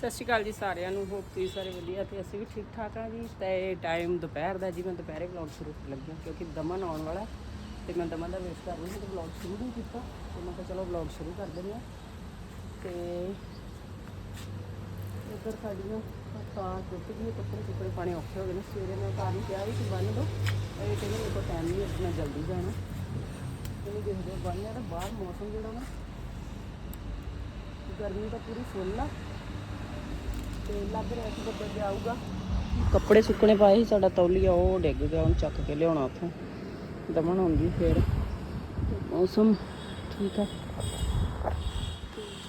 ਸਤਿ ਸ਼੍ਰੀ ਅਕਾਲ ਜੀ ਸਾਰਿਆਂ ਨੂੰ ਹੋਪ ਤੁਸੀਂ ਸਾਰੇ ਵਧੀਆ ਤੇ ਅਸੀਂ ਵੀ ਠੀਕ ਠਾਕ ਆ ਜੀ। ਤੇ ਟਾਈਮ ਦੁਪਹਿਰ ਦਾ ਜੀ, ਮੈਂ ਦੁਪਹਿਰੇ ਵਲੌਗ ਸ਼ੁਰੂ ਕਰਨ ਲੱਗੀ ਹਾਂ ਕਿਉਂਕਿ ਦਮਨ ਆਉਣ ਵਾਲਾ ਤੇ ਮੈਂ ਦਮਨ ਦਾ ਵੇਟ ਕਰ ਰਹੀ ਹਾਂ ਤੇ ਵਲੌਗ ਸ਼ੁਰੂ ਨਹੀਂ ਕੀਤਾ, ਤੇ ਮੈਂ ਕਿਹਾ ਚਲੋ ਵਲੌਗ ਸ਼ੁਰੂ ਕਰ ਦਿੰਦੇ ਹਾਂ। ਤੇ ਇੱਧਰ ਸਾਡੀਆਂ ਤਾਂ ਟੁੱਟ ਗਈ ਕੱਪੜੇ ਕੁੱਪੜੇ ਪਾਣੇ ਔਖੇ ਹੋ ਗਏ ਨੇ। ਸਵੇਰੇ ਮੈਂ ਘਰ ਨੂੰ ਕਿਹਾ ਵੀ ਕਿ ਬੰਨ ਦੋ। ਇਹ ਕਹਿੰਦੇ ਮੇਰੇ ਕੋਲ ਟਾਈਮ ਨਹੀਂ ਅੱਜ ਮੈਂ ਜਲਦੀ ਜਾਣਾ। ਇਹਨੂੰ ਦੇਖਦੇ ਹਾਂ ਬੰਨਿਆ ਤਾਂ ਬਾਹਰ ਮੌਸਮ ਜਿਹੜਾ ਨਾ, ਗਰਮੀ ਤਾਂ ਪੂਰੀ ਫੁੱਲ ਆ। ਤੇ ਲੱਗ ਰਿਹਾ ਕਿ ਬੱਦਲ ਜਿਹਾ ਆਊਗਾ। ਕੱਪੜੇ ਸੁੱਕਣੇ ਪਾਏ ਸੀ ਸਾਡਾ ਤੌਲੀਆ ਉਹ ਡਿੱਗ ਗਿਆ ਉਹਨੂੰ ਚੱਕ ਕੇ ਲਿਆਉਣਾ ਉੱਥੋਂ। ਦਮਨ ਆਉਂਦੀ ਫੇਰ। ਮੌਸਮ ਠੀਕ ਆ।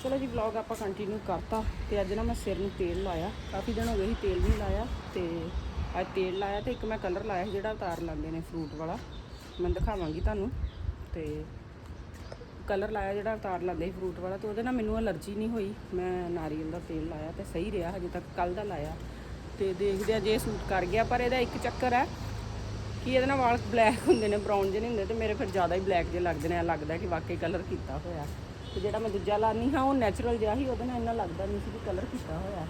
ਚਲੋ ਜੀ ਵਲੌਗ ਆਪਾਂ ਕੰਟੀਨਿਊ ਕਰਤਾ ਤੇ ਅੱਜ ਨਾ ਮੈਂ ਸਿਰ ਨੂੰ ਤੇਲ ਲਾਇਆ। ਕਾਫੀ ਦਿਨ ਹੋ ਗਏ ਸੀ ਤੇਲ ਨਹੀਂ ਲਾਇਆ ਤੇ ਅੱਜ ਤੇਲ ਲਾਇਆ ਤੇ ਇੱਕ ਮੈਂ ਕਲਰ ਲਾਇਆ ਸੀ ਜਿਹੜਾ ਉਤਾਰ ਲਾਉਂਦੇ ਨੇ ਫਰੂਟ ਵਾਲਾ। ਮੈਂ ਦਿਖਾਵਾਂਗੀ ਤੁਹਾਨੂੰ ਤੇ ਕਲਰ ਲਾਇਆ ਜਿਹੜਾ ਅਵਤਾਰ ਲਾਉਂਦੇ ਸੀ ਫਰੂਟ ਵਾਲਾ ਤੇ ਉਹਦੇ ਨਾਲ ਮੈਨੂੰ ਅਲਰਜੀ ਨਹੀਂ ਹੋਈ। ਮੈਂ ਨਾਰੀਅਲ ਦਾ ਤੇਲ ਲਾਇਆ ਤੇ ਸਹੀ ਰਿਹਾ, ਹਜੇ ਤੱਕ ਕੱਲ ਦਾ ਲਾਇਆ। ਤੇ ਦੇਖਦੇ ਆ ਜੇ ਸੂਟ ਕਰ ਗਿਆ, ਪਰ ਇਹਦਾ ਇੱਕ ਚੱਕਰ ਹੈ ਕਿ ਇਹਦੇ ਨਾਲ ਵਾਲ ਬਲੈਕ ਹੁੰਦੇ ਨੇ ਬਰਾਊਨ ਜਿਹੇ ਨਹੀਂ ਹੁੰਦੇ ਤੇ ਮੇਰੇ ਫਿਰ ਜ਼ਿਆਦਾ ਹੀ ਬਲੈਕ ਜਿਹੇ ਲੱਗਦੇ ਨੇ, ਐਂ ਲੱਗਦਾ ਕਿ ਵਾਕਈ ਕਲਰ ਕੀਤਾ ਹੋਇਆ। ਤੇ ਜਿਹੜਾ ਮੈਂ ਦੂਜਾ ਲਾਨੀ ਹਾਂ, ਉਹ ਨੈਚੁਰਲ ਜਿਹਾ ਹੀ ਉਹਦੇ ਨਾਲ ਇੰਨਾ ਲੱਗਦਾ ਨਹੀਂ ਸੀ ਕਿ ਕਲਰ ਕੀਤਾ ਹੋਇਆ।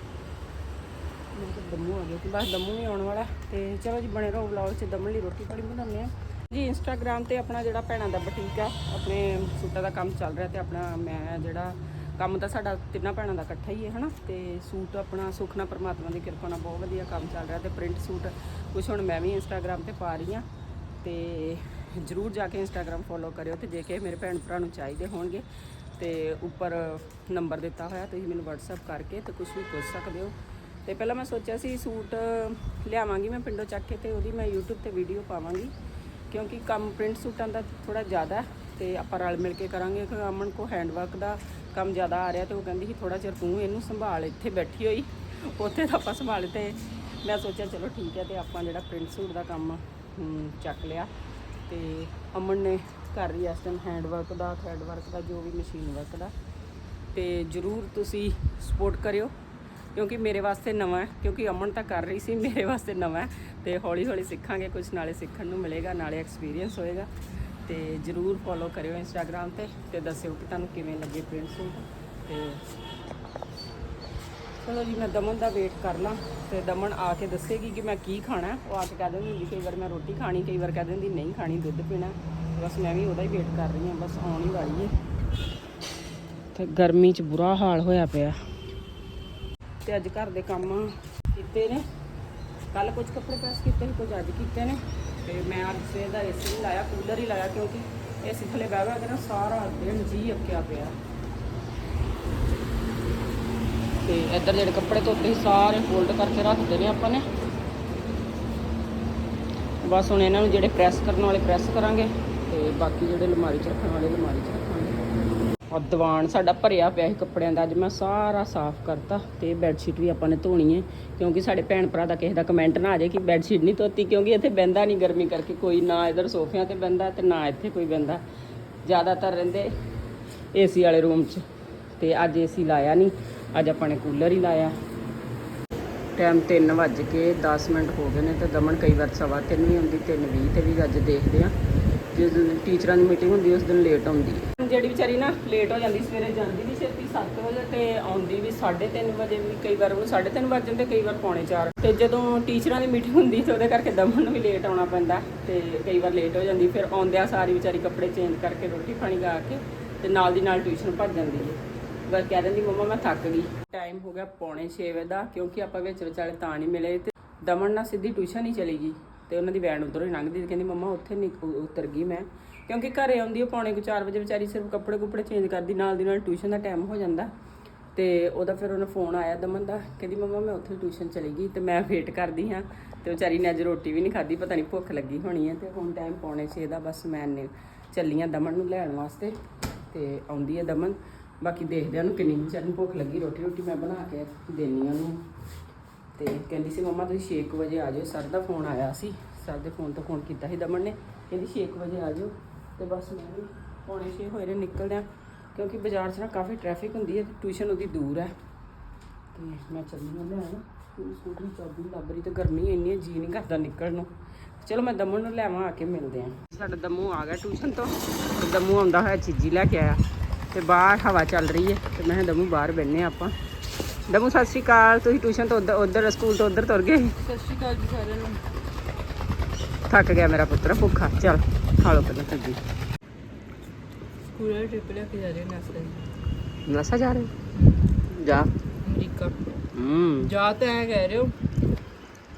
ਮੈਨੂੰ ਤਾਂ ਦਮੂ ਆ ਗਿਆ ਕਿ ਬਸ ਦਮੂ ਵੀ ਆਉਣ ਵਾਲਾ ਤੇ ਚਲੋ ਜੀ, ਬਣੇ ਰਹੋ ਵਲੌਗ 'ਚ ਦਮਨ ਲਈ ਰੋਟੀ ਪਾਣੀ ਬਣਾਉਂਦੇ ਆ ਜੀ ਇੰਸਟਾਗ੍ਰam ਤੇ ਆਪਣਾ ਜਿਹੜਾ ਭੈਣਾਂ ਦਾ ਬੁਟੀਕ ਆ, ਆਪਣੇ ਸੂਟਾਂ ਦਾ ਕੰਮ ਚੱਲ ਰਿਹਾ ਤੇ ਆਪਣਾ ਮੈਂ ਜਿਹੜਾ ਕੰਮ ਤਾਂ ਸਾਡਾ ਤਿੰਨਾਂ ਭੈਣਾਂ ਦਾ ਇਕੱਠਾ ਹੀ ਹੈ, ਹਨਾ? ਤੇ ਸੂਟ ਆਪਣਾ ਸੁਖਨਾ ਪਰਮਾਤਮਾ ਦੀ ਕਿਰਪਾ ਨਾਲ ਬਹੁਤ ਵਧੀਆ ਕੰਮ ਚੱਲ ਰਿਹਾ ਤੇ ਪ੍ਰਿੰਟ ਸੂਟ ਕੁਝ ਹੁਣ ਮੈਂ ਵੀ ਇੰਸਟਾਗ੍ਰam ਤੇ ਪਾ ਰਹੀ ਆ ਤੇ ਜਰੂਰ ਜਾ ਕੇ ਇੰਸਟਾਗ੍ਰam ਫੋਲੋ ਕਰਿਓ ਤੇ ਜੇ ਕਿ ਮੇਰੇ ਭੈਣ ਭਰਾ ਨੂੰ ਚਾਹੀਦੇ ਹੋਣਗੇ ਤੇ ਉੱਪਰ ਨੰਬਰ ਦਿੱਤਾ ਹੋਇਆ, ਤੁਸੀਂ ਮੈਨੂੰ WhatsApp ਕਰਕੇ ਤੇ ਕੁਝ ਵੀ ਪੁੱਛ ਸਕਦੇ ਹੋ। ਤੇ ਪਹਿਲਾਂ ਮੈਂ ਸੋਚਿਆ ਸੀ ਸੂਟ ਲਿਆਵਾਂਗੀ ਮੈਂ ਪਿੰਡੋਂ ਚੱਕ ਕੇ ਤੇ ਉਹਦੀ ਮੈਂ YouTube ਤੇ ਵੀਡੀਓ ਪਾਵਾਂਗੀ। ਕਿਉਂਕਿ ਕੰਮ ਪ੍ਰਿੰਟ ਸੂਟਾਂ ਦਾ ਥੋੜਾ ਜ਼ਿਆਦਾ ਹੈ ਤੇ ਆਪਾਂ ਰਲ ਮਿਲ ਕੇ ਕਰਾਂਗੇ। ਕਿ ਅਮਨ ਕੋ ਹੈਂਡਵਰਕ ਦਾ ਕੰਮ ਜ਼ਿਆਦਾ ਆ ਰਿਹਾ ਤੇ ਉਹ ਕਹਿੰਦੀ ਸੀ ਥੋੜਾ ਚਿਰ ਤੂੰ ਇਹਨੂੰ ਸੰਭਾਲ, ਇੱਥੇ ਬੈਠੀ ਹੋਈ। ਉੱਥੇ ਤਾਂ ਆਪਾਂ ਸੰਭਾਲ ਤੇ ਮੈਂ ਸੋਚਿਆ ਚਲੋ ਠੀਕ ਹੈ ਤੇ ਆਪਾਂ ਜਿਹੜਾ ਪ੍ਰਿੰਟ ਸੂਟ ਦਾ ਕੰਮ ਚੱਕ ਲਿਆ। ਤੇ ਅਮਨ ਨੇ ਕਰ ਰਹੀ ਐ ਇਸ ਟਾਈਮ ਹੈਂਡਵਰਕ ਦਾ ਥਰੈਡ ਵਰਕ ਦਾ, ਜੋ ਵੀ ਮਸ਼ੀਨ ਵਰਕ ਦਾ। ਤੇ ਜਰੂਰ ਤੁਸੀਂ ਸਪੋਰਟ ਕਰਿਓ। ਕਿਉਂਕਿ ਮੇਰੇ ਵਾਸਤੇ ਨਵਾਂ ਕਿਉਂਕਿ ਅਮਨ ਤਾਂ ਕਰ ਰਹੀ ਸੀ, ਮੇਰੇ ਵਾਸਤੇ ਨਵਾਂ ਹੈ ਤੇ ਹੌਲੀ ਹੌਲੀ ਸਿੱਖਾਂਗੇ ਕੁਝ ਨਾਲੇ ਸਿੱਖਣ ਨੂੰ ਮਿਲੇਗਾ, ਨਾਲੇ ਐਕਸਪੀਰੀਅੰਸ ਹੋਏਗਾ। ਤੇ ਜਰੂਰ ਫੋਲੋ ਕਰਿਓ ਇੰਸਟਾਗ੍ਰam ਤੇ ਤੇ ਦੱਸਿਓ ਕਿ ਤੁਹਾਨੂੰ ਕਿਵੇਂ ਲੱਗੇ ਪ੍ਰਿੰਟ ਸੂਟ ਤੇ ਚਲੋ ਜੀ, ਮੈਂ ਦਮਨ ਦਾ ਵੇਟ ਕਰ ਲਾਂ ਤੇ ਦਮਨ ਆ ਕੇ ਦੱਸੇਗੀ ਕਿ ਮੈਂ ਕੀ ਖਾਣਾ ਉਹ ਆ ਕੇ ਕਹਿ ਦਿੰਦੀ ਹੁੰਦੀ, ਕਈ ਵਾਰ ਮੈਂ ਰੋਟੀ ਖਾਣੀ, ਕਈ ਵਾਰ ਕਹਿ ਦਿੰਦੀ, ਨਹੀਂ ਖਾਣੀ, ਦੁੱਧ ਪੀਣਾ ਬਸ ਮੈਂ ਵੀ ਉਹਦਾ ਹੀ ਵੇਟ ਕਰ ਰਹੀ ਹਾਂ, ਬਸ ਆਉਣ ਹੀ ਵਾਲੀ ਹੈ। ਤੇ ਗਰਮੀ 'ਚ ਬੁਰਾ ਹਾਲ ਹੋਇਆ ਪਿਆ। ਤੇ ਅੱਜ ਘਰ ਦੇ ਕੰਮ ਕੀਤੇ ਨੇ। ਕੱਲ ਕੁਝ ਕੱਪੜੇ ਪ੍ਰੈਸ ਕੀਤੇ ਸੀ ਕੁਝ ਅੱਜ ਕੀਤੇ ਨੇ। ਤੇ ਮੈਂ ਅੱਜ ਸਵੇਰ ਦਾ ਏਸੀ ਨਹੀਂ ਲਾਇਆ ਕੂਲਰ ਹੀ ਲਾਇਆ ਕਿਉਂਕਿ ਏਸੀ ਥੱਲੇ ਬਹਿ ਬਹਿ ਕੇ ਨਾ ਸਾਰਾ ਦਿਨ ਜੀ ਅੱਕਿਆ ਪਿਆ। ਤੇ ਇੱਧਰ ਜਿਹੜੇ ਕੱਪੜੇ ਧੋਤੇ ਸੀ, ਸਾਰੇ ਫੋਲਡ ਕਰਕੇ ਰੱਖਦੇ ਨੇ ਆਪਾਂ ਨੇ। ਬਸ ਹੁਣ ਇਹਨਾਂ ਨੂੰ ਜਿਹੜੇ ਪ੍ਰੈਸ ਕਰਨ ਵਾਲੇ ਪ੍ਰੈਸ ਕਰਾਂਗੇ ਤੇ ਬਾਕੀ ਜਿਹੜੇ ਅਲਮਾਰੀ 'ਚ ਰੱਖਣ ਵਾਲੇ, ਅਲਮਾਰੀ 'ਚ ਰੱਖਾਂਗੇ ਔਰ ਦੀਵਾਨ ਸਾਡਾ ਭਰਿਆ ਪਿਆ ਸੀ ਕੱਪੜਿਆਂ ਦਾ, ਅੱਜ ਮੈਂ ਸਾਰਾ ਸਾਫ਼ ਕਰਤਾ ਤੇ ਬੈੱਡ ਸ਼ੀਟ ਵੀ ਆਪਾਂ ਨੇ ਧੋਣੀ ਹੈ, ਕਿਉਂਕਿ ਸਾਡੇ ਭੈਣ ਭਰਾ ਦਾ ਕਿਸੇ ਦਾ ਕਮੈਂਟ ਨਾ ਆ ਜਾਏ ਕਿ ਬੈੱਡ ਸ਼ੀਟ ਨਹੀਂ ਧੋਤੀ, ਕਿਉਂਕਿ ਇੱਥੇ ਬੈੰਦਾ ਨਹੀਂ ਗਰਮੀ ਕਰਕੇ, ਕੋਈ ਨਾ ਇਧਰ ਸੋਫਿਆਂ ਤੇ ਬੈੰਦਾ ਤੇ ਨਾ ਇੱਥੇ ਕੋਈ ਬੈੰਦਾ ਜ਼ਿਆਦਾਤਰ ਰਹਿੰਦੇ ਏਸੀ ਵਾਲੇ ਰੂਮ 'ਚ, ਤੇ ਅੱਜ ਏਸੀ ਲਾਇਆ ਨਹੀਂ, ਅੱਜ ਆਪਾਂ ਨੇ ਕੂਲਰ ਹੀ ਲਾਇਆ। ਟਾਈਮ 3 ਵੱਜ ਕੇ 10 ਮਿੰਟ ਹੋ ਗਏ ਨੇ ਤੇ ਦਮਨ ਕਈ ਵਾਰ ਸਵਾ ਤਿੰਨ ਵੀ ਆਉਂਦੀ 3:20 ਤੇ ਵੀ ਅੱਜ ਦੇਖਦੇ ਆ ਜਿਸ ਦਿਨ ਟੀਚਰਾਂ ਦੀ ਮੀਟਿੰਗ ਹੁੰਦੀ, ਉਸ ਦਿਨ ਲੇਟ ਆਉਂਦੀ ਹੈ। ਜਿਹੜੀ ਵਿਚਾਰੀ ਨਾ ਲੇਟ ਹੋ ਜਾਂਦੀ, ਸਵੇਰੇ ਜਾਂਦੀ ਵੀ ਛੇਤੀ 7 ਵਜੇ ਤੇ ਆਉਂਦੀ ਵੀ 3:30 ਵਜੇ ਵੀ ਕਈ ਵਾਰ ਉਹਨੂੰ 3:30 ਵੱਜ ਜਾਂਦੇ, ਕਈ ਵਾਰ ਪੌਣੇ 4 ਤੇ ਜਦੋਂ ਟੀਚਰਾਂ ਦੀ ਮੀਟਿੰਗ ਹੁੰਦੀ ਤੇ ਉਹਦੇ ਕਰਕੇ ਦਮਨ ਨੂੰ ਵੀ ਲੇਟ ਆਉਣਾ ਪੈਂਦਾ ਤੇ ਕਈ ਵਾਰ ਲੇਟ ਹੋ ਜਾਂਦੀ, ਫਿਰ ਆਉਂਦਿਆਂ ਸਾਰੀ ਵਿਚਾਰੀ ਕੱਪੜੇ ਚੇਂਜ ਕਰਕੇ ਰੋਟੀ ਪਾਣੀ ਖਾ ਕੇ ਤੇ ਨਾਲ ਦੀ ਨਾਲ ਟਿਊਸ਼ਨ ਭੱਜ ਜਾਂਦੀ ਹੈ ਬਸ ਕਹਿ ਦਿੰਦੀ, ਮੰਮਾ, ਮੈਂ ਥੱਕ ਗਈ। ਟਾਈਮ ਹੋ ਗਿਆ ਪੌਣੇ 6 ਵਜੇ ਦਾ, ਕਿਉਂਕਿ ਆਪਾਂ ਵਿੱਚ ਵਿਚਾਲੇ ਤਾਂ ਨਹੀਂ ਮਿਲੇ ਤੇ ਦਮਨ ਨਾਲ ਸਿੱਧੀ ਟਿਊਸ਼ਨ ਹੀ ਚਲੀ ਗਈ ਤੇ ਉਹਨਾਂ ਦੀ ਵੈਨ ਉਧਰੋਂ ਹੀ ਲੰਘਦੀ ਤੇ ਕਹਿੰਦੀ, ਮੰਮਾ, ਉੱਥੇ ਨਹੀਂ ਉਤਰ ਗਈ ਮੈਂ। ਕਿਉਂਕਿ ਘਰੇ ਆਉਂਦੀ ਉਹ ਪੌਣੇ ਕੁ 4 ਵਜੇ ਵਿਚਾਰੀ ਸਿਰਫ ਕੱਪੜੇ ਕੁਪੜੇ ਚੇਂਜ ਕਰਦੀ, ਨਾਲ ਦੀ ਨਾਲ ਟਿਊਸ਼ਨ ਦਾ ਟਾਈਮ ਹੋ ਜਾਂਦਾ। ਤੇ ਉਹਦਾ ਫਿਰ ਉਹਨੂੰ ਫੋਨ ਆਇਆ ਦਮਨ ਦਾ, ਕਹਿੰਦੀ, ਮੰਮਾ, ਮੈਂ ਉੱਥੇ ਟਿਊਸ਼ਨ ਚਲੀ ਗਈ ਤੇ ਮੈਂ ਵੇਟ ਕਰਦੀ ਹਾਂ। ਤੇ ਵਿਚਾਰੀ ਨੇ ਅੱਜ ਰੋਟੀ ਵੀ ਨਹੀਂ ਖਾਧੀ, ਪਤਾ ਨਹੀਂ ਭੁੱਖ ਲੱਗੀ ਹੋਣੀ ਹੈ ਤੇ ਹੁਣ ਟਾਈਮ ਪੌਣੇ 6 ਦਾ ਬਸ ਮੈਂ ਨੇ ਚੱਲੀਆਂ ਦਮਨ ਨੂੰ ਲੈਣ ਵਾਸਤੇ ਤੇ ਆਉਂਦੀ ਹੈ ਦਮਨ। ਬਾਕੀ ਦੇਖਦੇ ਹਾਂ ਉਹਨੂੰ ਕਿੰਨੀ ਵਿਚਾਰੀ ਭੁੱਖ ਲੱਗੀ ਰੋਟੀ ਰੋਟੀ ਮੈਂ ਬਣਾ ਕੇ ਦੇਣੀ ਆ ਉਹਨੂੰ। ਤੇ ਕਹਿੰਦੀ ਸੀ, ਮੰਮਾ, ਤੁਸੀਂ 6 ਵਜੇ ਆ ਜਾਓ ਸਰ ਦਾ ਫੋਨ ਆਇਆ ਸੀ, ਸਰ ਦੇ ਫੋਨ ਤੋਂ ਫੋਨ ਕੀਤਾ ਸੀ ਦਮਨ ਨੇ। ਕਹਿੰਦੀ 6 ਵਜੇ ਆ ਜਾਓ ਤੇ ਬਸ ਮੈਂ ਵੀ ਪੌਣੇ 6 ਹੋਏ ਨੇ ਨਿਕਲਦੇ ਆ ਕਿਉਂਕਿ ਬਾਜ਼ਾਰ 'ਚ ਨਾ ਕਾਫੀ ਟ੍ਰੈਫਿਕ ਹੁੰਦੀ ਹੈ ਤੇ ਟਿਊਸ਼ਨ ਉਹਦੀ ਦੂਰ ਹੈ। ਤੇ ਮੈਂ ਚੱਲੀ ਹਾਂ ਲੈਣ ਪੂਰੀ ਸਕੂਟਰੀ ਚਾਬੀ ਨੀ ਲੱਭ ਰਹੀ ਤੇ ਗਰਮੀ ਇੰਨੀ ਹੈ ਜੀ ਨਹੀਂ ਕਰਦਾ ਨਿਕਲਣ ਨੂੰ। ਚਲੋ ਮੈਂ ਦਮਨ ਨੂੰ ਲੈਵਾਂ ਆ ਕੇ ਮਿਲਦੇ ਆ ਸਾਡਾ ਦਮੂ ਆ ਗਿਆ ਟਿਊਸ਼ਨ ਤੋਂ ਦਮੂ ਆਉਂਦਾ ਹੋਇਆ ਚੀਜ਼ੀ ਲੈ ਕੇ ਆਇਆ। ਤੇ ਬਾਹਰ ਹਵਾ ਚੱਲ ਰਹੀ ਹੈ, ਤੇ ਮੈਂ ਦਮੂ ਬਾਹਰ ਬੈਠਨੇ ਆਪਾਂ। ਦਮੂ, ਸਤਿ ਸ਼੍ਰੀ ਅਕਾਲ, ਤੁਸੀਂ ਟਿਊਸ਼ਨ ਤੋਂ ਉੱਧਰ ਉੱਧਰ, ਸਕੂਲ ਤੋਂ ਉੱਧਰ ਤੁਰ ਗਏ? ਸਤਿ ਸ਼੍ਰੀ ਅਕਾਲ ਜੀ ਸਾਰਿਆਂ ਨੂੰ। ਥੱਕ ਗਿਆ ਮੇਰਾ ਪੁੱਤਰ ਭੁੱਖਾ। ਚੱਲ ਖਾ ਲਓ ਪਹਿਲਾਂ ਸਬਜ਼ੀ। ਸਕੂਲ ਟ੍ਰਿਪ ਲੈ ਕੇ ਜਾ ਰਹੇ ਨਾਸਾ ਨਸਾ ਜਾ ਰਹੇ ਜਾ। ਅਮਰੀਕਾ। ਹੂੰ। ਜਾ ਤਾਂ ਐ ਕਹਿ ਰਹੇ ਹੋ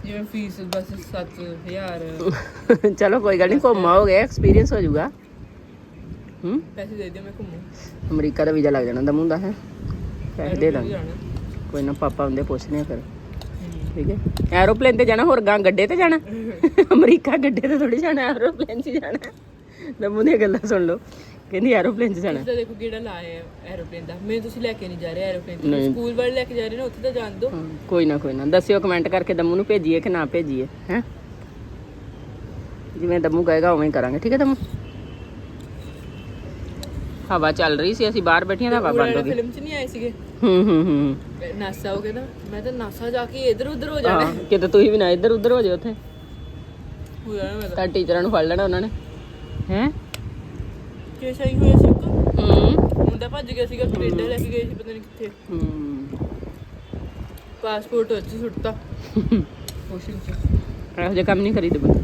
ਜਿਵੇਂ ਫੀਸ ਬਸ 7000 ਚਲੋ ਕੋਈ ਗੱਲ ਨਹੀਂ ਘੁੰਮ ਆਓਗੇ ਐਕਸਪੀਰੀਅੰਸ ਹੋ ਜਾਊਗਾ। ਹੂੰ। ਪੈਸੇ ਦੇ ਦਿਓ ਮੈਂ ਘੁੰਮੂ। ਅਮਰੀਕਾ ਦਾ ਵੀਜ਼ਾ ਲੱਗ ਜਾਣਾ ਦਮੂ ਦਾ ਹੈ। ਪੈਸੇ ਦੇ ਜਾਣਾ। ਕੋਈ ਨਾ ਪਾਪਾ ਹੁੰਦੇ ਪੁੱਛਨੇ ਫਿਰ। ਠੀਕ ਹੈ। ਐਰੋਪਲੇਨ ਤੇ ਜਾਣਾ ਹੋਰ ਗਾਂ ਗੱਡੇ ਤੇ ਜਾਣਾ? ਅਮਰੀਕਾ ਗੱਡੇ ਤੇ ਥੋੜੀ ਜਾਣਾ ਐਰੋਪਲੇਨ 'ਚ ਜਾਣਾ। ਦਮੂ ਦੀਆਂ ਗੱਲਾਂ ਸੁਣ ਲਓ। ਕਹਿੰਦੀ ਐਰੋਪਲੇਨ 'ਚ ਜਾਣਾ। ਦਾ ਦੇਖੋ ਕਿਹੜਾ ਲਾਇਆ ਐਰੋਪਲੇਨ ਦਾ। ਮੈਨੂੰ ਤੁਸੀਂ ਲੈ ਕੇ ਨਹੀਂ ਜਾ ਰਹੇ ਐਰੋਪਲੇਨ ਤੇ। ਨਹੀਂ। ਸਕੂਲ ਵਾਲੇ ਲੈ ਕੇ ਜਾ ਰਹੇ ਨੇ ਉੱਥੇ ਤਾਂ ਜਾਣ ਦਿਓ। ਹਾਂ, ਕੋਈ ਨਾ ਕੋਈ ਨਾ। ਦੱਸਿਓ ਕਮੈਂਟ ਕਰਕੇ ਦਮੂ ਨੂੰ ਭੇਜੀਏ ਕਿ ਨਾ ਭੇਜੀਏ ਹੈ? ਜਿਵੇਂ ਦਮੂ ਕਹੇਗਾ ਉਵੇਂ ਹੀ ਕਰਾਂਗੇ। ਠੀਕ ਹੈ ਦਮੂ? ਹਵਾ ਚੱਲ ਰਹੀ ਸੀ ਅਸੀਂ ਬਾਹਰ ਬੈਠੀਆਂ ਤਾਂ ਹਵਾ ਬੰਦ ਹੋ ਗਈ। ਫਿਲਮ 'ਚ ਨਹੀਂ ਆਏ ਸੀਗੇ? ਹੂੰ ਹੂੰ ਹੂੰ। ਨਾਸਾ ਹੋ ਗਿਆ ਨਾ। ਮੈਂ ਤਾਂ ਨਾਸਾ ਜਾ ਕੇ ਇੱਧਰ ਉੱਧਰ ਹੋ ਜਾਣਾ। ਹਾਂ ਕਿਤੇ ਤੁਸੀਂ ਵੀ ਨਾ ਇੱਧਰ ਉੱਧਰ ਹੋ ਜਾਓ ਉੱਥੇ। ਤਾਂ ਤਾਂ ਟੀਚਰਾਂ ਨੂੰ ਫੜ ਲੈਣਾ ਉਹਨਾਂ ਨੇ। ਹੈ? ਕੇਸ ਆਈ ਹੋਇਆ ਸੀ ਇੱਕ। ਹੂੰ। ਮੁੰਡਾ ਭੱਜ ਗਿਆ ਸੀਗਾ ਕੈਨੇਡਾ ਲੈ ਕੇ ਗਏ ਸੀ ਪਤਾ ਨਹੀਂ ਕਿੱਥੇ। ਹੂੰ। ਪਾਸਪੋਰਟ ਉੱਚ ਸੁੱਟਤਾ। ਵਾਸ਼ਿੰਗ ਚ ਇਹੋ ਜਿਹਾ ਕੰਮ ਨਹੀਂ ਕਰੀਦੇ ਬੰਦੇ।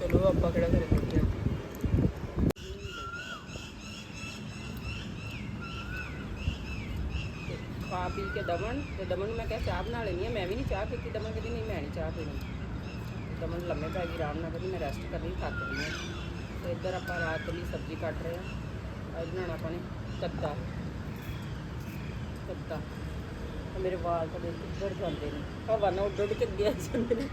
ਚਲੋ ਆਪਾਂ ਕਿਹੜਾ ਕਰੇ ਬੈਠੇ ਖਾ ਪੀ ਕੇ ਦਮਨ ਤੇ ਦਮਨ ਨੂੰ ਮੈਂ ਕਿਹਾ ਚਾਹ ਬਣਾ ਲੈਣੀ ਆ। ਮੈਂ ਵੀ ਨਹੀਂ ਚਾਹ ਪੀਤੀ ਦਮਨ ਕਹਿੰਦੀ ਨਹੀਂ ਮੈਂ ਨਹੀਂ ਚਾਹ ਪੀਣੀ। ਦਮਨ ਲੰਮੇ ਪੈ ਗਈ ਆਰਾਮ ਨਾਲ ਕਹਿੰਦੀ ਮੈਂ ਰੈਸਟ ਕਰਨੀ ਥੱਕ ਗਈ ਹਾਂ ਤੇ ਇੱਧਰ ਆਪਾਂ ਰਾਤ ਲਈ ਸਬਜ਼ੀ ਕੱਟ ਰਹੇ ਆ ਅੱਜ ਬਣਾਉਣਾ ਆਪਾਂ ਨੇ ਕੱਦਾ। ਕੱਦਾ। ਤੇ ਮੇਰੇ ਵਾਲ ਤਾਂ ਕਿੱਧਰ ਜਾਂਦੇ ਨੇ। ਹਵਾ ਨਾਲ ਉੱਡ ਉੱਡ ਕੇ ਗਿਆ ਜਾਂਦੇ ਨੇ।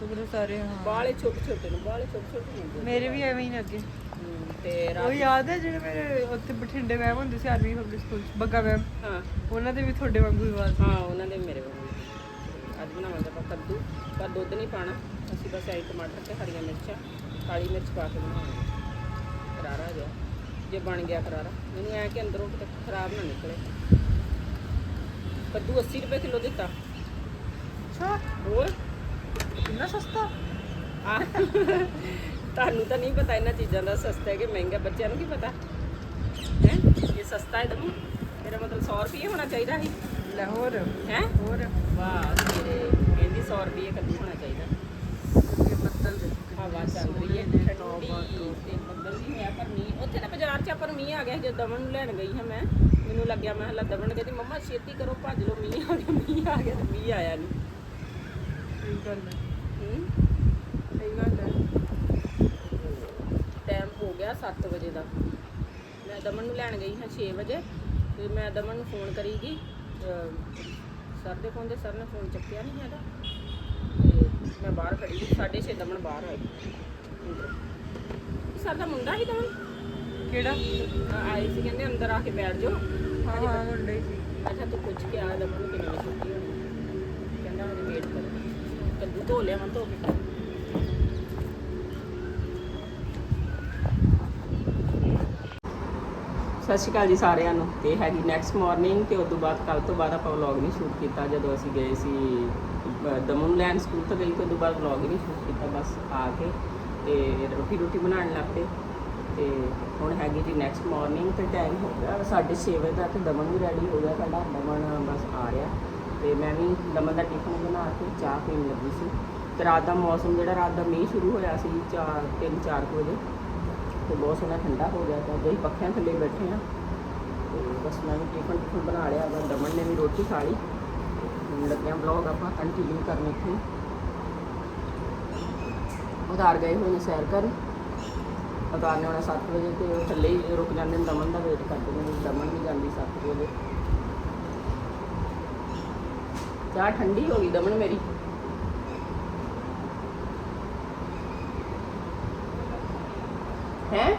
ਸੁਪਰ ਸਾਰੇ ਹਾਂ। ਬਾਲੇ ਛੋਟੇ ਛੋਟੇ ਨੇ ਬਾਲੇ ਛੋਟੇ ਛੋਟੇ ਹੁੰਦੇ ਨੇ ਮੇਰੇ ਵੀ ਐਵੇਂ ਹੀ ਲੱਗੇ ਹਮ, ਤੇ ਉਹ ਯਾਦ ਹੈ ਜਿਹੜੇ ਮੇਰੇ ਉੱਥੇ ਬਠਿੰਡੇ ਮੈਮ ਹੁੰਦੇ ਸੀ ਆਰਮੀ ਪਬਲਿਕ ਸਕੂਲ ਚ ਬੱਗਾ ਮੈਮ ਹਾਂ। ਉਹਨਾਂ ਦੇ ਵੀ ਤੁਹਾਡੇ ਵਾਂਗੂ ਹੀ ਆਵਾਜ਼ ਹਾਂ ਉਹਨਾਂ ਦੇ ਮੇਰੇ ਵਾਂਗੂ। ਅੱਜ ਬਣਾਵਾਂਗੇ ਆਪਾਂ ਕੱਦੂ। ਪਰ ਦੁੱਧ ਨਹੀਂ ਪਾਣਾ ਅਸੀਂ ਬਸ ਐਂ ਟਮਾਟਰ ਤੇ ਹਰੀਆਂ ਮਿਰਚਾਂ ਕਾਲੀ ਮਿਰਚ ਪਾ ਕੇ ਬਣਾਵਾਂਗੇ ਕਰਾਰਾ ਜਿਹਾ। ਜੇ ਬਣ ਗਿਆ ਕਰਾਰਾ ਮੈਨੂੰ ਐ ਕਿ ਅੰਦਰੋਂ ਕਿਤੇ ਖਰਾਬ ਨਾ ਨਿਕਲੇ। ਕੱਦੂ 80 ਰੁਪਏ ਕਿਲੋ ਦਿੱਤਾ। ਅੱਛਾ। ਹੋਰ? ਇੰਨਾ ਸਸਤਾ? ਆ ਤੁਹਾਨੂੰ ਤਾਂ ਨਹੀਂ ਪਤਾ ਇਹਨਾਂ ਚੀਜ਼ਾਂ ਦਾ ਸਸਤਾ ਹੈ ਕਿ ਮਹਿੰਗਾ। ਬੱਚਿਆਂ ਨੂੰ ਕੀ ਪਤਾ? ਹੈ? ਇਹ ਸਸਤਾ ਹੈ ਦਮੂ ਮੇਰਾ ਮਤਲਬ 100 ਰੁਪਏ ਹੋਣਾ ਚਾਹੀਦਾ ਸੀ। ਲਾਹੌਰ ਹੈ? ਹੋਰ। ਵਾਹ ਕਹਿੰਦੀ 100 ਰੁਪਏ ਕੱਦੂ ਹੋਣਾ ਚਾਹੀਦਾ। ਹਵਾ ਚੱਲ ਰਹੀ ਹੈ ਠੰਡੀ ਤੇ ਬੱਦਲ ਵੀ ਹੋਇਆ ਪਰ ਮੀਂਹ ਉੱਥੇ ਤਾਂ ਬਾਜ਼ਾਰ 'ਚ ਆਪਾਂ ਨੂੰ ਮੀਂਹ ਆ ਗਿਆ ਸੀ ਜਦ ਦਮਨ ਨੂੰ ਲੈਣ ਗਈ ਹਾਂ ਮੈਂ ਮੈਨੂੰ ਲੱਗਿਆ ਮੈਂ ਹਲਾ ਦਮਨ ਕਹਿੰਦੀ ਮੰਮਾ ਛੇਤੀ ਕਰੋ ਭੱਜ ਲਓ ਮੀਂਹ ਆ ਗਿਆ ਮੀਂਹ ਆ ਗਿਆ ਤੇ ਮੀਂਹ ਆਇਆ ਨਹੀਂ ਸਹੀ ਗੱਲ ਹੈ। ਸਹੀ ਗੱਲ ਹੈ। ਟਾਈਮ ਹੋ ਗਿਆ 7 ਵਜੇ ਦਾ। ਮੈਂ ਦਮਨ ਨੂੰ ਲੈਣ ਗਈ ਹਾਂ 6 ਵਜੇ ਤੇ ਮੈਂ ਦਮਨ ਨੂੰ ਫੋਨ ਕਰੀਗੀ ਸਰ ਦੇ ਫੋਨ ਤੇ ਸਰ ਨੇ ਫੋਨ ਚੱਕਿਆ ਨਹੀਂ ਹੈਗਾ। ਮੈਂ ਬਾਹਰ ਖੜੀ ਸੀ 6:30 ਦਮਨ ਬਾਹਰ ਆਈ। ਸਰ ਦਾ ਮੁੰਡਾ ਹੀ ਦਮਨ ਕਿਹੜਾ? ਅ, ਆਏ ਸੀ ਕਹਿੰਦੇ ਅੰਦਰ ਆ ਕੇ ਬੈਠ ਜਾਓ। ਹਾਂ ਹਾਂ ਮੁੰਡਾ ਹੀ ਸੀ। ਅੱਛਾ ਤੂੰ ਪੁੱਛ ਕੇ ਆ ਦਮਨ ਨੂੰ ਕਿੰਨੀ ਵਜੇ ਛੁੱਟੀ ਹੋਣੀ? ਕਹਿੰਦਾ ਹਜੇ ਵੇਟ ਕਰੋ ਕੱਦੂ ਧੋ ਲਿਆ ਮੈਂ ਧੋ ਕੇ ਸਤਿ ਸ਼੍ਰੀ ਅਕਾਲ ਜੀ ਸਾਰਿਆਂ ਨੂੰ। ਤੇ ਹੈਗੀ ਨੈਕਸਟ ਮਾਰਨਿੰਗ ਤੇ ਉਸ ਤੋਂ ਬਾਅਦ ਕੱਲ ਤੋਂ ਬਾਅਦ ਆਪਾਂ ਵਲੌਗ ਨਹੀਂ ਸ਼ੂਟ ਕੀਤਾ ਜਦੋਂ ਅਸੀਂ ਗਏ ਸੀ ਦਮਨ ਲੈਂਡ ਸਕੂਲ ਤੋਂ ਗਈ ਤੇ ਉਸ ਤੋਂ ਬਾਅਦ ਵਲੌਗ ਨਹੀਂ ਸ਼ੂਟ ਕੀਤਾ ਬਸ ਆ ਕੇ ਤੇ ਰੋਟੀ ਰੋਟੀ ਬਣਾਉਣ ਲੱਗ ਪਏ। ਤੇ ਹੁਣ ਹੈਗੀ ਜੀ ਨੈਕਸਟ ਮਾਰਨਿੰਗ ਤੇ ਟਾਈਮ ਹੋ ਗਿਆ 6:30 ਵਜੇ ਦਾ ਤੇ ਦਮਨ ਵੀ ਰੈਡੀ ਹੋ ਗਿਆ ਸਾਡਾ, ਦਮਨ ਬਸ ਆ ਰਿਹਾ। ਤੇ ਮੈਂ ਵੀ ਦਮਨ ਦਾ ਟਿਫਨ ਬਣਾ ਕੇ ਚਾਹ ਪੀਣ ਲੱਗੀ ਸੀ। ਤੇ ਰਾਤ ਦਾ ਮੌਸਮ ਜਿਹੜਾ, ਰਾਤ ਦਾ ਮੀਂਹ ਸ਼ੁਰੂ ਹੋਇਆ ਸੀ 4 3 4 ਵਜੇ। ਤੇ ਬਹੁਤ ਸੋਹਣਾ ਠੰਡਾ ਹੋ ਗਿਆ ਤਾਂ ਅਸੀਂ ਪੱਖਿਆਂ ਥੱਲੇ ਬੈਠੇ ਆ ਤੇ ਬਸ ਮੈਂ ਵੀ ਟਿਫਨ ਟਿਫਨ ਬਣਾ ਲਿਆ ਵਾ ਦਮਨ ਨੇ ਵੀ ਰੋਟੀ ਖਾ ਲਈ। ਹੁਣ ਲੱਗਿਆ ਵਲੌਗ ਆਪਾਂ ਕੰਟੀਨਿਊ ਕਰਨ ਇੱਥੇ। ਉਧਾਰ ਗਏ ਹੋਏ ਨੇ ਸੈਰ ਕਰਨ। ਉਧਾਰ ਨੇ ਆਉਣਾ 7 ਵਜੇ ਤੇ ਉਹ ਥੱਲੇ ਹੀ ਰੁਕ ਜਾਂਦੇ ਨੇ, ਦਮਨ ਦਾ ਵੇਟ ਕਰਦੇ ਨੇ। ਦਮਨ ਵੀ ਜਾਂਦੀ 7 ਵਜੇ। ਚਾਹ ਠੰਡੀ ਹੋ ਗਈ ਦਮਨ ਮੇਰੀ। ਹੈ?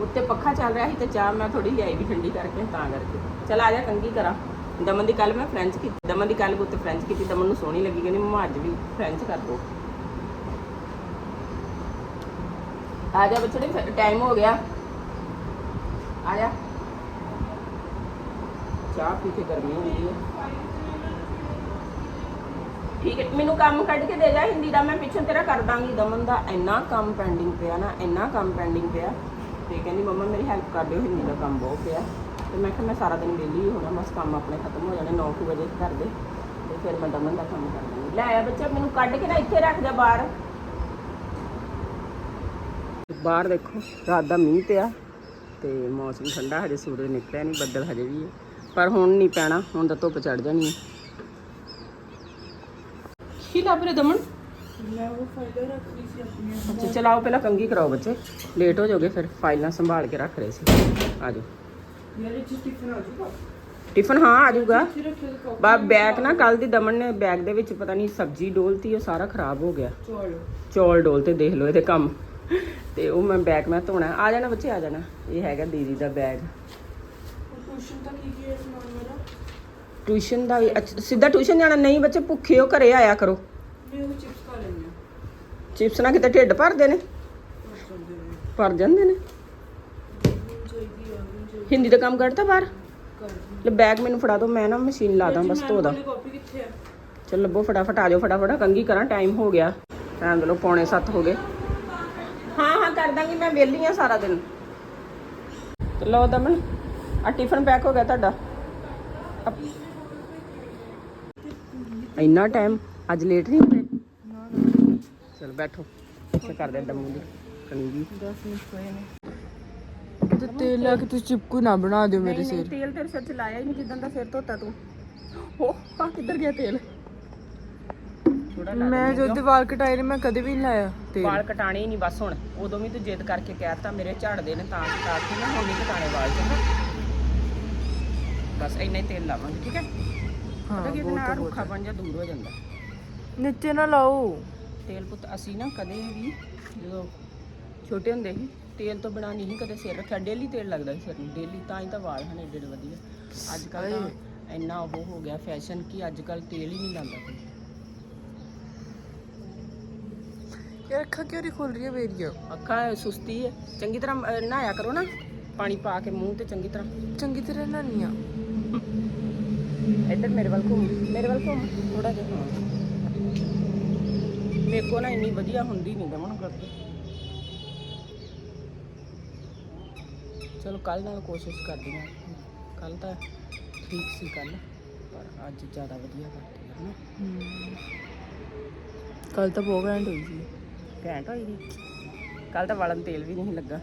ਉੱਤੇ ਪੱਖਾ ਚੱਲ ਰਿਹਾ ਸੀ ਤੇ ਚਾਹ ਮੈਂ ਥੋੜੀ ਲਿਆਈ ਵੀ ਠੰਡੀ ਕਰਕੇ, ਤਾਂ ਕਰਕੇ। ਚਲ ਆ ਜਾ ਕੰਗੀ ਕਰਾਂ। ਦਮਨ ਦੀ ਕੱਲ ਮੈਂ ਫ੍ਰੈਂਚ ਕੀਤੀ, ਦਮਨ ਦੀ ਕੱਲ ਉੱਤੇ ਫ੍ਰੈਂਚ ਕੀਤੀ, ਦਮਨ ਨੂੰ ਸੋਹਣੀ ਲੱਗੀ, ਕਹਿੰਦੀ ਮੰਮਾ ਅੱਜ ਵੀ ਫ੍ਰੈਂਚ ਕਰ ਦੋ। ਆ ਜਾ ਬੱਚੜੇ ਟਾਈਮ ਹੋ ਗਿਆ। ਆ ਜਾ। ਚਾਹ ਪੀ ਕੇ ਗਰਮੀ ਹੁੰਦੀ ਹੈ। ਠੀਕ ਹੈ, ਮੈਨੂੰ ਕੰਮ ਕੱਢ ਕੇ ਦੇ ਜਾ, ਹਿੰਦੀ ਦਾ ਮੈਂ ਪਿੱਛੋਂ ਤੇਰਾ ਕਰ ਦਾਂਗੀ। ਦਮਨ ਦਾ ਇੰਨਾ ਕੰਮ ਪੈਂਡਿੰਗ ਪਿਆ ਨਾ, ਇੰਨਾ ਕੰਮ ਪੈਂਡਿੰਗ ਪਿਆ। ਤੇ ਕਹਿੰਦੀ ਮੰਮਾ ਮੇਰੀ ਹੈਲਪ ਕਰ ਦਿਓ, ਹਿੰਦੀ ਦਾ ਕੰਮ ਬਹੁਤ ਪਿਆ। ਤੇ ਮੈਂ ਕਿਹਾ ਮੈਂ ਸਾਰਾ ਦਿਨ ਵਿਹਲੀ ਹੀ ਹੋਣਾ ਬਸ ਕੰਮ ਆਪਣੇ ਖਤਮ ਹੋ ਜਾਣੇ 9 ਵਜੇ ਘਰ ਦੇ। ਤੇ ਫਿਰ ਮੈਂ ਦਮਨ ਦਾ ਕੰਮ ਕਰ ਲਵਾਂਗੀ ਲੈ ਆ ਬੱਚਾ ਮੈਨੂੰ ਕੱਢ ਕੇ ਨਾ ਇੱਥੇ ਰੱਖ ਜਾ ਬਾਹਰ। ਬਾਹਰ ਦੇਖੋ ਰਾਤ ਦਾ ਮੀਂਹ ਪਿਆ ਤੇ ਮੌਸਮ ਠੰਡਾ ਹਜੇ ਸੂਰਜ ਨਿਕਲਿਆ ਨਹੀਂ ਬੱਦਲ ਹਜੇ ਵੀ ਹੈ ਪਰ ਹੁਣ ਨਹੀਂ ਪੈਣਾ ਹੁਣ ਤਾਂ ਧੁੱਪ ਚੜ ਜਾਣੀ ਹੈ ਕੀ ਲੱਭ ਰਹੇ ਦਮਨ? ਮੈਂ ਉਹ ਫਾਈਲਾਂ ਰੱਖ ਰਹੀ ਸੀ ਆਪਣੀਆਂ। ਅੱਛਾ ਚਲਾਓ ਪਹਿਲਾਂ ਕੰਗੀ ਕਰਾਓ ਬੱਚੇ। ਲੇਟ ਹੋ ਜਾਓਗੇ ਫਿਰ ਫਾਈਲਾਂ ਸੰਭਾਲ ਕੇ ਰੱਖ ਰਹੇ ਸੀ। ਆ ਚ ਟਿਫਨ ਆ ਜੂਗਾ ਟਿਫਨ ਹਾਂ ਆ ਜਾਊਗਾ। ਬਾ ਬੈਗ ਨਾ ਕੱਲ ਦੀ ਦਮਨ ਨੇ ਬੈਗ ਦੇ ਵਿੱਚ ਪਤਾ ਨਹੀਂ ਸਬਜ਼ੀ ਡੋਲਤੀ ਉਹ ਸਾਰਾ ਖਰਾਬ ਹੋ ਗਿਆ। ਚੋਲ। ਚੌਲ ਡੋਲ ਤੇ ਦੇਖ ਲਓ ਇਹਦੇ ਕੰਮ। ਤੇ ਉਹ ਮੈਂ ਬੈਗ ਮੈਂ ਧੋਣਾ। ਆ ਜਾਣਾ ਬੱਚੇ ਆ ਜਾਣਾ। ਇਹ ਹੈਗਾ ਦੀਦੀ ਦਾ ਬੈਗ ਟਿਊਸ਼ਨ ਤਾਂ ਕੀ ਕੀ ਹੈ ਸਮਾਨ ਮੇਰਾ? ਟਿਊਸ਼ਨ ਦਾ ਵੀ ਸਿੱਧਾ ਟਿਊਸ਼ਨ ਜਾਣਾ? ਨਹੀਂ ਬੱਚੇ ਭੁੱਖੇ ਹੋ ਘਰੇ ਆਇਆ ਕਰੋ। ਮੈਂ ਉਹ ਚਿਪਸ ਖਾ ਨਾਲ ਕਿਤੇ ਢਿੱਡ ਭਰਦੇ ਨੇ? ਨੇ। ਭਰ ਜਾਂਦੇ ਨੇ? ਚਾਹੀਦੀ ਆ ਵੀ ਚਾਹੀਦੀ ਹਿੰਦੀ ਦਾ ਕੰਮ ਕੱਢਤਾ ਬਾਹਰ? ਕਰ ਲੈ ਬੈਗ ਮੈਨੂੰ ਫੜਾ ਦਿਓ ਮੈਂ ਨਾ ਮਸ਼ੀਨ ਲਾ ਦਾਂ ਬਸ ਧੋ ਦਾਂ। ਕਾਪੀ ਕਿੱਥੇ ਆ? ਚਲ ਲੱਭੋ ਫਟਾਫਟ ਆ ਜਾਓ ਫਟਾਫਟ ਕੰਗੀ ਕਰਾਂ ਟਾਈਮ ਹੋ ਗਿਆ। ਟਾਈਮ ਲੋ ਪੌਣੇ 7 ਹੋ ਗਏ। ਹਾਂ ਹਾਂ ਕਰ ਦਾਂਗੀ ਮੈਂ ਵਿਹਲੀ ਆ ਸਾਰਾ ਦਿਨ। ਤੇ ਲਓ ਦਮਨ ਆ ਟਿਫਨ ਪੈਕ ਹੋ ਗਿਆ ਤੁਹਾਡਾ। ਅਪ- ਇੰਨਾ ਟਾਈਮ ਅੱਜ ਲੇਟ ਨਹੀਂ ਹੋਏ? ਚਲ ਬੈਠੋ ਇੱਥੇ ਕਰਦੇ ਦਮੂ ਦੀ ਕੰਗੀ 10 ਮਿੰਟ ਪਏ ਨੇ। ਤੇ ਤੇਲ ਲਾ ਕੇ ਤੁਸੀਂ ਚਿਪਕੂ ਨਾ ਬਣਾ ਦਿਓ ਮੇਰੇ ਨਹੀਂ, ਸਿਰ। ਤੇਲ ਤੇਰੇ ਸਿਰ ਚ ਲਾਇਆ ਹੀ ਨਹੀਂ ਜਿੱਦਾਂ ਦਾ ਸਿਰ ਧੋਤਾ ਤੂੰ। ਹੋ ਆ ਕਿੱਧਰ ਗਿਆ ਤੇਲ? ਥੋੜਾ ਲਾ ਮੈਂ ਜੋ ਤੇ ਵਾਲ ਕਟਾਏ ਨੇ ਮੈਂ ਕਦੇ ਵੀ ਨਹੀਂ ਲਾਇਆ ਤੇਲ। ਵਾਲ ਕਟਾਣੇ ਹੀ ਨਹੀਂ ਬਸ ਹੁਣ। ਉਦੋਂ ਵੀ ਤੂੰ ਜਿੱਦ ਕਰਕੇ ਕਹਿਤਾ ਮੇਰੇ ਝੜਦੇ ਨੇ ਤਾਂ ਕਟਾ ਕੇ ਨਾ ਹੁਣ ਨਹੀਂ ਕਟਾਣੇ ਵਾਲ ਚੰਗਾ। ਬਸ ਇੰਨਾ ਹੀ ਤੇਲ ਲਾਵਾਂਗੇ ਠੀਕ ਹੈ? ਹਾਂ ਪਤਾ ਕਿ ਬਹੁਤ ਬਹੁਤ ਰੁੱਖਾਪਨ ਜਿਹਾ ਦੂਰ ਹੋ ਜਾਂਦਾ। ਨੀਚੇ ਨਾ ਲਾਓ। ਤੇਲ ਪੁੱਤ ਅਸੀਂ ਨਾ ਕਦੇ ਵੀ ਜਦੋਂ ਛੋਟੇ ਹੁੰਦੇ ਸੀ ਤੇਲ ਤੋਂ ਬਿਨਾ ਨਹੀਂ ਕਦੇ ਸਿਰ ਰੱਖਿਆ ਡੇਲੀ ਤੇਲ ਲੱਗਦਾ ਸੀ ਸਿਰ ਨੂੰ ਡੇਲੀ ਤਾਂ ਹੀ ਤਾਂ ਵਾਲ ਹਨ ਏਡੇ ਏਡੇ ਵਧੀਆ। ਅੱਜ ਕੱਲ ਤਾਂ ਇੰਨਾ ਉਹ ਹੋ ਗਿਆ ਫੈਸ਼ਨ ਕਿ ਅੱਜ ਕੱਲ ਤੇਲ ਹੀ ਨਹੀਂ ਲਾਉਂਦਾ ਕੋਈ। ਯਾਰ ਅੱਖਾਂ ਕਿਉਂ ਨਹੀਂ ਖੁੱਲ ਰਹੀਆਂ ਮੇਰੀਆਂ? ਅੱਖਾਂ ਸੁਸਤੀ ਹੈ ਚੰਗੀ ਤਰ੍ਹਾਂ ਅਹ, ਨਹਾਇਆ ਕਰੋ ਨਾ। ਪਾਣੀ ਪਾ ਕੇ ਮੂੰਹ ਤੇ ਚੰਗੀ ਤਰ੍ਹਾਂ। ਚੰਗੀ ਤਰ੍ਹਾਂ ਨਾਨੀਆਂ ਇੱਧਰ ਮੇਰੇ ਵੱਲ ਘੁੰਮ ਮੇਰੇ ਵੱਲ ਘੁੰਮ ਥੋੜਾ ਜਿਹਾ ਹਾਂ ਮੇਰੇ ਕੋਲ ਨਾ ਇੰਨੀ ਵਧੀਆ ਹੁੰਦੀ ਨਹੀਂ ਦਮਨ ਕਰਦੇ ਚਲੋ ਕੱਲ ਨਾਲ ਕੋਸ਼ਿਸ਼ ਕਰਦੀ ਹਾਂ। ਕੱਲ ਤਾਂ ਠੀਕ ਸੀ ਕੱਲ ਪਰ ਅੱਜ ਜ਼ਿਆਦਾ ਵਧੀਆ ਕਰਦੀ ਹੈ ਨਾ। ਕੱਲ ਤਾਂ ਬਹੁਤ ਘੈਂਟ ਹੋਈ ਸੀ। ਘੈਂਟ ਹੋਈ ਗਈ ਕੱਲ ਤਾਂ ਵਾਲਾਂ ਨੂੰ ਤੇਲ ਵੀ ਨਹੀਂ ਲੱਗਾ।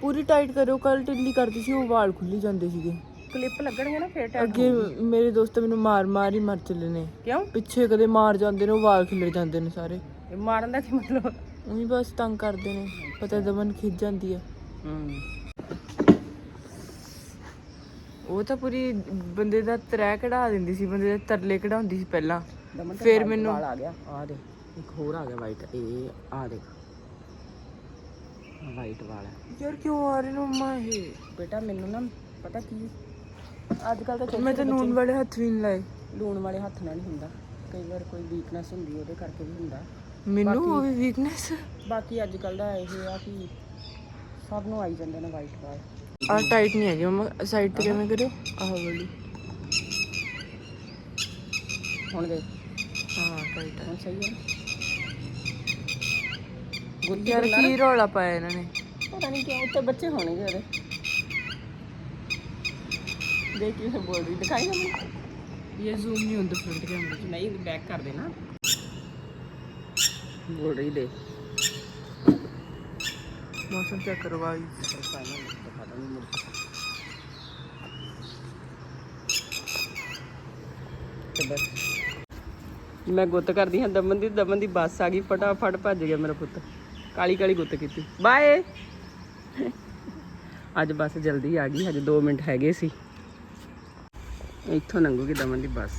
ਪੂਰੀ ਟਾਈਟ ਕਰਿਓ ਕੱਲ ਢਿੱਲੀ ਕਰਦੀ ਸੀ ਉਹ ਵਾਲ ਖੁੱਲੀ ਜਾਂਦੇ ਸੀਗੇ। ਕਲਿੱਪ ਲੱਗਣਗੇ ਨਾ ਫੇਰ ਟਾਈਮ ਅੱਗੇ ਮੇਰੇ ਦੋਸਤ ਮੈਨੂੰ ਮਾਰ ਮਾਰ ਹੀ ਮਰ ਚੱਲੇ ਨੇ। ਕਿਉਂ? ਪਿੱਛੇ ਕਦੇ ਮਾਰ ਜਾਂਦੇ ਨੇ ਉਹ ਵਾਲ ਖਿਲਰ ਜਾਂਦੇ ਨੇ ਸਾਰੇ। ਇਹ ਮਾਰਨ ਦਾ ਕੀ ਮਤਲਬ? ਉਹੀ ਬਸ ਤੰਗ ਕਰਦੇ ਨੇ ਪਤਾ ਦਮਨ ਖਿੱਚ ਜਾਂਦੀ ਆ। ਹੂੰ। ਉਹ ਤਾਂ ਪੂਰੀ ਬੰਦੇ ਦਾ ਤਰੈ ਕਢਾ ਦਿੰਦੀ ਸੀ ਬੰਦੇ ਦੇ ਤਰਲੇ ਕਢਾਉਂਦੀ ਸੀ ਪਹਿਲਾਂ। ਦਮਨ ਤੇ ਫਿਰ white ਮੈਨੂੰ- ਵਾਲ ਆ ਗਿਆ। ਆ ਦੇ ਇੱਕ ਹੋਰ ਆ ਗਿਆ ਵਾਈਟ ਇਹ ਆ ਦੇਖ। ਵਾਈਟ ਵਾਲ ਹੈ। ਯਾਰ ਕਿਉਂ ਆ ਰਹੇ ਨੇ ਮੰਮਾ ਇਹ? ਬੇਟਾ ਮੈਨੂੰ ਨਾ ਪਤਾ ਕੀ ਅੱਜ ਕੱਲ ਤਾਂ ਮੈਂ ਤਾਂ ਨੂਨ ਵਾਲੇ ਹੱਥ ਵੀ ਨਹੀਂ ਲਾਏ। ਲੂਣ ਵਾਲੇ ਹੱਥ ਨਾਲ ਨਹੀਂ ਹੁੰਦਾ। ਕਈ ਵਾਰ ਕੋਈ ਵੀਕਨੈਸ ਹੁੰਦੀ ਉਹਦੇ ਕਰਕੇ ਵੀ ਹੁੰਦਾ। ਮੈਨੂੰ ਉਹ ਵੀ ਵੀਕਨੈਸ ਬਾਕੀ ਅੱਜ ਕੱਲ ਦਾ ਇਹ ਆ ਕਿ ਸਭ ਨੂੰ ਆਈ ਜਾਂਦੇ ਨੇ ਵਾਈਟ ਵਾਲ। ਆ ਟਾਈਟ ਨਹੀਂ ਹੈਗੀ ਮੰਮਾ ਸਾਈਡ ਤੇ ਕਿਵੇਂ ਕਰਿਓ? ਆਹ ਵਾਲੀ। ਹੁਣ ਦੇ ਹਾਂ ਟਾਈਟ ਹੁਣ ਸਹੀ ਹੈ ਹੈ ਗੁੱਡੀ ਯਾਰ ਕੀ ਰੌਲਾ ਪਾਇਆ ਇਹਨਾਂ ਨੇ? ਪਤਾ ਨਹੀਂ ਕਿਉਂ ਉੱਤੇ ਬੱਚੇ ਹੋਣਗੇ ਉਹਦੇ। ਦੇਖ ਕਿਵੇਂ ਬੋਲ ਰਹੀ ਦਿਖਾਈ ਨਾ ਇਹ ਜ਼ੂਮ ਨਹੀਂ ਹੁੰਦਾ ਫਰੰਟ ਕੈਮਰੇ 'ਚ ਨਹੀਂ ਬੈਕ ਕਰ ਦੇਣਾ। ਬੋਲ ਰਹੀ ਦੇ ਮੌਸਮ ਚੈੱਕ ਕਰਵਾਈ। ਮੈਂ ਗੁੱਤ ਕਰਦੀ ਹਾਂ, ਦਮਨ ਦੀ ਦਮਨ ਦੀ ਬੱਸ ਆ ਗਈ, ਫਟਾਫਟ ਭੱਜ ਗਿਆ ਮੇਰਾ ਪੁੱਤ। ਕਾਲੀ ਕਾਲੀ ਗੁੱਤ ਕੀਤੀ। ਬਾਏ ਅੱਜ ਬੱਸ ਜਲਦੀ ਆ ਗਈ, ਹਜੇ 2 ਮਿੰਟ ਹੈਗੇ ਸੀ। ਇੱਥੋਂ ਲੰਘੂਗੀ ਦਮਨ ਦੀ ਬੱਸ।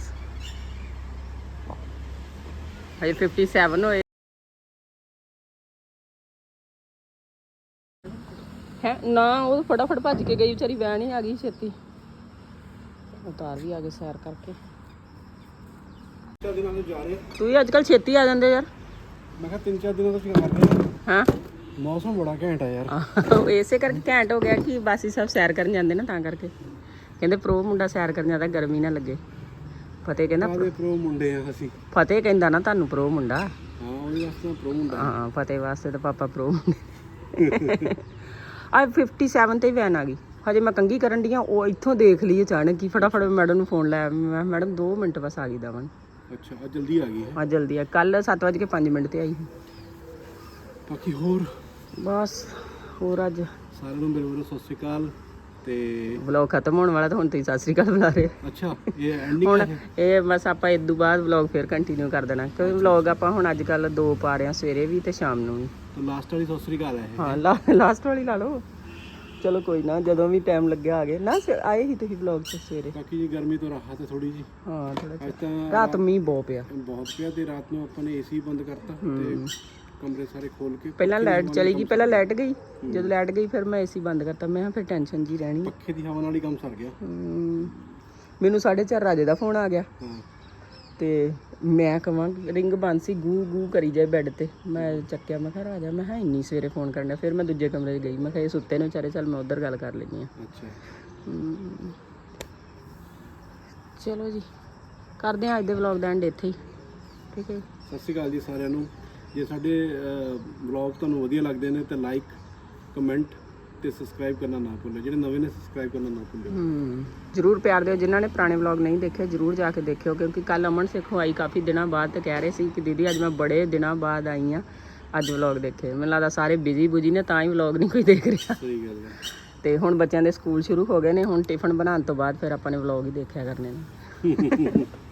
ਹਜੇ 57 ਹੋਏ। ਨਾ ਉਹ ਫਟਾਫਟ ਭੱਜ ਕੇ ਗਈ ਵਿਚਾਰੀ ਵੈਨ ਹੀ ਆ ਗਈ ਛੇਤੀ। ਉਤਾਰ ਵੀ ਆ ਗਏ ਸੈਰ ਕਰਕੇ। ਚਾਰ ਦਿਨਾਂ ਤੋਂ ਜਾ ਰਹੇ ਤੂੰ ਵੀ ਅੱਜ ਕੱਲ ਛੇਤੀ ਆ ਜਾਂਦੇ ਯਾਰ। ਮੈਂ ਕਿਹਾ ਤਿੰਨ ਚਾਰ ਦਿਨਾਂ ਤੋਂ ਕੀ ਕਰ ਰਹੇ। ਹਾਂ। ਮੌਸਮ ਬੜਾ ਘੈਂਟ ਆ ਯਾਰ। ਆਹੋ, ਇਸੇ ਕਰਕੇ ਘੈਂਟ ਹੋ ਗਿਆ ਕਿ ਬਾਸੀ ਸਾਹਿਬ ਸੈਰ ਕਰਨ ਜਾਂਦੇ ਨਾ ਤਾਂ ਕਰਕੇ। ਕਹਿੰਦੇ ਪ੍ਰੋ ਮੁੰਡਾ ਸੈਰ ਕਰਨ ਜਾਂਦਾ ਗਰਮੀ ਨਾ ਲੱਗੇ। ਫਤਿਹ ਕਹਿੰਦਾ ਕਾਦੇ ਪ੍ਰੋ ਮੁੰਡੇ ਆ ਅਸੀਂ? ਫਤਿਹ ਕਹਿੰਦਾ ਨਾ ਤੁਹਾਨੂੰ ਪ੍ਰੋ ਮੁੰਡਾ। ਹਾਂ ਉਹਦੇ ਵਾਸਤੇ ਪ੍ਰੋ ਮੁੰਡਾ। ਹਾਂ ਫਤਿਹ ਵਾਸਤੇ ਤਾਂ ਪਾਪਾ ਪ੍ਰੋ ਮੁੰਡੇ। ਆ 57 ਤੇ ਵੈਨ ਆ ਗਈ। ਹਜੇ ਮੈਂ ਕੰਗੀ ਕਰਨ ਡੀਆਂ ਉਹ ਇੱਥੋਂ ਦੇਖ ਲਈ ਅਚਾਨਕ ਹੀ। ਫਟਾਫਟ ਮੈਡਮ ਨੂੰ ਫੋਨ ਲਾਇਆ ਮੈਂ ਮੈਡਮ 2 ਮਿੰਟ ਬਸ ਆ ਗਈ ਦਵਨ ਅੱਛਾ ਅੱਜ ਜਲਦੀ ਆ ਗਈ ਹੈ? ਆ ਜਲਦੀ ਆ। ਕੱਲ 7:05 ਮਿੰਟ ਤੇ ਆਈ ਸੀ। ਬਾਕੀ ਹੋਰ? ਬਸ ਹੋਰ ਅੱਜ। ਸਾਰਿਆਂ ਨੂੰ ਮੇਰੇ ਵੱਲੋਂ ਸਤਿ ਸ਼੍ਰੀ ਅਕਾਲ ਤੇ ਵਲੌਗ ਖਤਮ ਹੋਣ ਵਾਲਾ ਤਾਂ ਹੁਣ ਤੁਸੀਂ ਸਤਿ ਸ੍ਰੀ ਅਕਾਲ ਬੁਲਾ ਰਹੇ। ਅੱਛਾ ਇਹ ਐਂਡਿੰਗ ਹੁਣ ਇਹ? ਬਸ ਆਪਾਂ ਇਸ ਤੋਂ ਬਾਅਦ ਵਲੌਗ ਫੇਰ ਕੰਟੀਨਿਊ ਕਰ ਦੇਣਾ। ਕਿਉਂਕਿ ਵਲੌਗ ਆਪਾਂ ਹੁਣ ਅੱਜ ਕੱਲ ਦੋ ਪਾ ਰਹੇ ਹਾਂ ਸਵੇਰੇ ਵੀ ਤੇ ਸ਼ਾਮ ਨੂੰ ਵੀ। ਤਾਂ ਲਾਸਟ ਵਾਲੀ ਸਤਿ ਸ਼੍ਰੀ ਅਕਾਲ ਹੈ ਹਾਂ ਲਾਸਟ ਵਾਲੀ ਲਾ ਲਓ। ਚਲੋ ਕੋਈ ਨਾ ਜਦੋਂ ਵੀ ਟਾਈਮ ਲੱਗਿਆ ਆ ਗਏ। ਨਾ ਆਏ ਹੀ ਤੁਸੀਂ ਵਲੌਗ 'ਚ ਸਵੇਰੇ? ਬਾਕੀ ਜੀ ਗਰਮੀ ਤੋਂ ਰਾਹਤ ਹੈ ਥੋੜੀ ਜੀ। ਹਾਂ ਥੋੜਾ ਤਾਂ ਰਾਤ ਮੀਂਹ ਬਹੁਤ ਪਿਆ। ਬਹੁਤ ਪਿਆ ਤੇ ਰਾਤ ਨੂੰ ਆਪਾਂ ਨੇ ਏਸੀ ਬੰਦ ਕਰਤਾ ਤੇ ਕਮਰੇ ਸਾਰੇ ਖੋਲ ਕੇ ਪਹਿਲਾਂ ਲਾਈਟ ਚਲੀ ਗਈ ਪਹਿਲਾਂ ਲਾਈਟ ਗਈ। ਜਦੋਂ ਲਾਈਟ ਗਈ ਫਿਰ ਮੈਂ ਏਸੀ ਬੰਦ ਕਰਤਾ। ਮੈਂ ਕਿਹਾ ਫਿਰ ਟੈਨਸ਼ਨ ਜੀ ਰਹਿਣੀ ਆ। ਪੱਖੇ ਦੀ ਹਵਾ ਨਾਲ ਹੀ ਕੰਮ ਸਰ ਗਿਆ। ਹਮ, ਮੈਨੂੰ 4:30 ਰਾਜੇ ਦਾ ਫੋਨ ਆ ਗਿਆ। ਹਾਂ। ਤੇ ਮੈਂ ਕਹਾਂ ਰਿੰਗ ਬੰਦ ਸੀ ਗੂ ਗੂ ਕਰੀ ਜਾਏ ਬੈੱਡ ਤੇ। ਮੈਂ ਚੱਕਿਆ ਮੈਂ ਕਿਹਾ ਰਾਜਾ ਮੈਂ ਕਿਹਾ ਇੰਨੀ ਸਵੇਰੇ ਫੋਨ ਕਰਨਾ ਫਿਰ ਮੈਂ ਦੂਜੇ ਕਮਰੇ 'ਚ ਗਈ। ਮੈਂ ਕਿਹਾ ਇਹ ਸੁੱਤੇ ਨੇ ਵਿਚਾਰੇ ਚੱਲ ਮੈਂ ਉਧਰ ਗੱਲ ਕਰ ਲੈਂਦੀ ਆ ਅੱਛਾ। ਚਲੋ ਜੀ। ਕਰਦੇ ਹਾਂ ਅੱਜ ਦੇ ਵਲੌਗ ਦਾ ਐਂਡ ਇੱਥੇ ਹੀ। ਠੀਕ ਹੈ। ਸਤਿ ਸ਼੍ਰੀ ਅਕਾਲ ਜੀ ਸਾਰਿਆਂ ਨੂੰ। ਜੇ ਸਾਡੇ ਵਲੌਗ ਤੁਹਾਨੂੰ ਵਧੀਆ ਲੱਗਦੇ ਨੇ ਤਾਂ ਲਾਈਕ ਕਮੈਂਟ ਤੇ ਸਬਸਕ੍ਰਾਈਬ ਕਰਨਾ ਨਾ ਭੁੱਲਿਓ ਜਿਹੜੇ ਨਵੇਂ ਨੇ ਸਬਸਕ੍ਰਾਈਬ ਕਰਨਾ ਨਾ ਭੁੱਲਿਓ ਹਮ ਜਰੂਰ ਪਿਆਰ ਦਿਓ ਜਿਨ੍ਹਾਂ ਨੇ ਪੁਰਾਣੇ ਵਲੌਗ ਨਹੀਂ ਦੇਖੇ ਜਰੂਰ ਜਾ ਕੇ ਦੇਖਿਓ ਕਿਉਂਕਿ ਕੱਲ ਅਮਨ ਸਿੱਖੋ ਆਈ ਕਾਫੀ ਦਿਨਾਂ ਬਾਅਦ ਤੇ ਕਹਿ ਰਹੇ ਸੀ ਕਿ ਦੀਦੀ ਅੱਜ ਮੈਂ ਬੜੇ ਦਿਨਾਂ ਬਾਅਦ ਆਈ ਆ ਅੱਜ ਵਲੌਗ ਦੇਖੇ। ਮੈਨੂੰ ਲੱਗਦਾ ਸਾਰੇ ਬਿਜ਼ੀ ਬੁਜੀ ਨੇ ਤਾਂ ਹੀ ਵਲੌਗ ਨਹੀਂ ਕੋਈ ਦੇਖ ਰਿਹਾ। ਸਹੀ ਗੱਲ ਹੈ। ਤੇ ਹੁਣ ਬੱਚਿਆਂ ਦੇ ਸਕੂਲ ਸ਼ੁਰੂ ਹੋ ਗਏ ਨੇ ਹੁਣ ਟਿਫਨ ਬਣਾਉਣ ਤੋਂ ਬਾਅਦ ਫਿਰ ਆਪਾਂ ਨੇ ਵਲੌਗ ਹੀ ਦੇਖਿਆ ਕਰਨੇ ਨੇ।